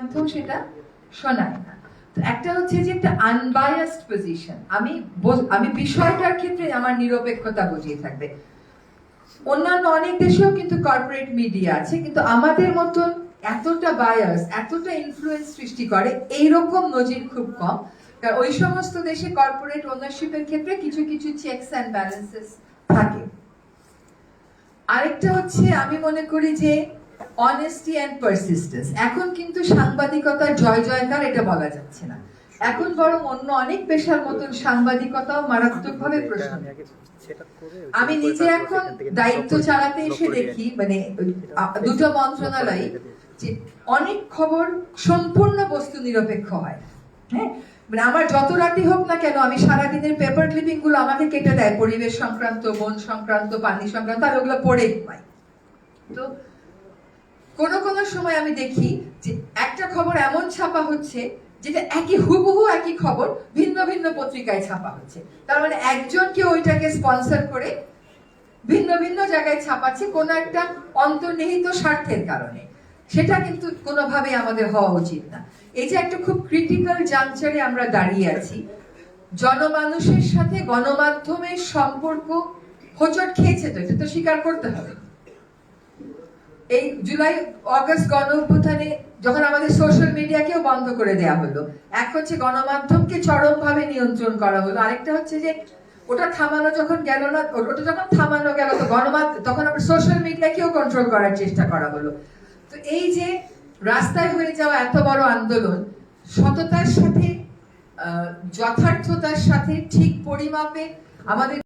মাধ্যম সেটা শোনায় না। একটা হচ্ছে যে একটা আনবায়াসড পজিশন আমি আমি বিষয়টার ক্ষেত্রে আমার নিরপেক্ষতা বুঝিয়ে থাকবে। অন্যান্য অনেক দেশেও কিন্তু কর্পোরেট মিডিয়া আছে, কিন্তু আমাদের মতন এতটা বায়াস এতটা ইনফ্লুয়েন্স সৃষ্টি করে, এইরকম নজির খুব কম। কারণ ওই সমস্ত দেশে কর্পোরেট ওনারশিপের ক্ষেত্রে কিছু কিছু চেকস অ্যান্ড ব্যালেন্সেস থাকে। আরেকটা হচ্ছে আমি মনে করি যে অনেস্টি অ্যান্ড পারসিস্টেন্স এখন কিন্তু সাংবাদিকতার জয় জয়কার এটা বলা যাচ্ছে না। এখন বরং অন্য অনেক পেশার মতন সাংবাদিকতাও মারাত্মকভাবে প্রশ্ন। আমি নিজে এখন দায়িত্ব চালাতে এসে দেখি মানে দুটো মন্ত্রণালয় যে অনেক খবর সম্পূর্ণ বস্তু নিরপেক্ষ হয়। হ্যাঁ? মানে আমার যত রাতি হোক না কেন আমি সারাদিনের পেপার ক্লিপিংগুলো আমাকে কেটে দেয় পরিবেশ সংক্রান্ত বন সংক্রান্ত পানি সংক্রান্ত আমি ওগুলো পড়ে পাই তো কোন কোন সময় আমি দেখি যে একটা খবর এমন ছাপা হচ্ছে যেটা একই হুবহু একই খবর ভিন্ন ভিন্ন পত্রিকায় ছাপা হচ্ছে। তার মানে একজনকে ওইটাকে স্পন্সর করে ভিন্ন ভিন্ন জায়গায় ছাপাচ্ছে কোনো একটা অন্তর্নিহিত স্বার্থের কারণে। সেটা কিন্তু কোনোভাবেই আমাদের হওয়া উচিত না। এই যে একটা খুব ক্রিটিক্যাল জাংচারে আমরা দাঁড়িয়ে আছি, জনমানুষের সাথে গণমাধ্যমের সম্পর্ক হোঁচট খেয়েছে তো, এটা তো স্বীকার করতে হবে। এই জুলাই, অগস্ট গণ অভ্যুত্থানে যখন আমাদের সোশ্যাল মিডিয়াকেও বন্ধ করে দেয়া হলো, এক হচ্ছে গণমাধ্যমকে চরমভাবে নিয়ন্ত্রণ করা হলো, আরেকটা হচ্ছে যে ওটা থামানো যখন গেল না, ওটা যখন থামানো গেল, তো গণমাধ্যম, তখন আমরা সোশ্যাল মিডিয়াকেও কন্ট্রোল করার চেষ্টা করা হলো। তো এই যে রাস্তায় হয়ে যাওয়া এত বড় আন্দোলন, সততার সাথে যথার্থতার সাথে ঠিক পরিমাপে আমাদের